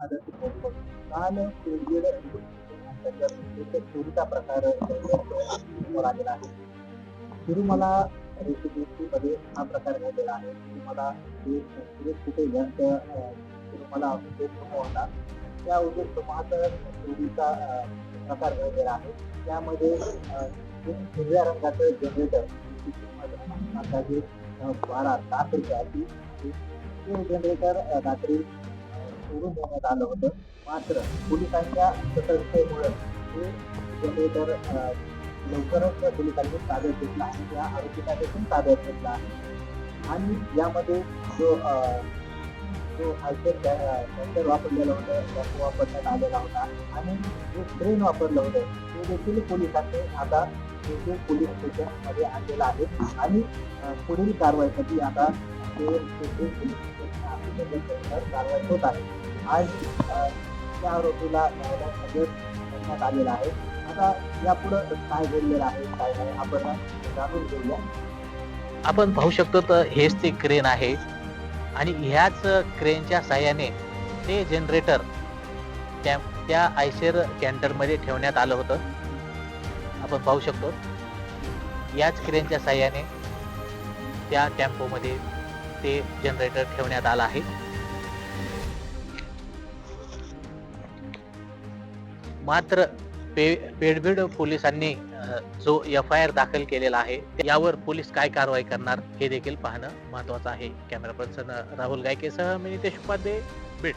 आदर्श पोहोचतो काल प्रकार समोर आलेला आहे हा प्रकार घडलेला आहे. मला हे सुरेश कुठे यांचं अं, तिरुमला उद्योग समूह होता. त्या उद्योग समूहाचा चोरीचा प्रकार घडलेला आहे. त्यामध्ये हिरव्या रंगाचं जनरेटर अंदाजे अं, बारा लाख रुपयाची ते जनरेटर रात्री अं, देण्यात आलं होतं. मात्र पोलिसांच्या सतर्कतेमुळे हे तर अं, लवकरच पोलिसांनी ताब्यात घेतला आणि त्या आरोपीला देखील ताब्यात घेतला आहे. आणि यामध्ये जो जो हायटेक टँकर वापरलेलं होतं त्याचा वापरण्यात आलेला होता आणि जे ट्रेन वापरलं होतं ते देखील पोलिसांनी आता तेथे पोलीस स्टेशनमध्ये आणलेलं आहे आणि पुढील कारवाईसाठी आता ते तेथे पोलीस स्टेशन कारवाई होत आहे. आज त्या आरोपीला न्यायालयात हजर करण्यात आलेला आहे. आता यापुढं काय घडलेलं आहे काय नाही आपण जाणून घेऊया. आपण पाहू शकतो तर हेच ते क्रेन आहे. आणि ह्याच क्रेनच्या साह्याने ते जनरेटर त्या त्या आयशेर कॅन्टरमध्ये ठेवण्यात आलं होतं. आपण पाहू शकतो. याच क्रेनच्या साह्याने त्या टेम्पोमध्ये ते जनरेटर ठेवण्यात आलं आहे. मात्र पे पेडबीड पोलिसांनी जो एफ आय आर दाखल केलेला आहे यावर पोलीस काय कारवाई करणार हे देखील पाहणं महत्वाचं आहे. कॅमेरा पर्सन राहुल गायकेसह मी नितेश उपाध्ये बीड.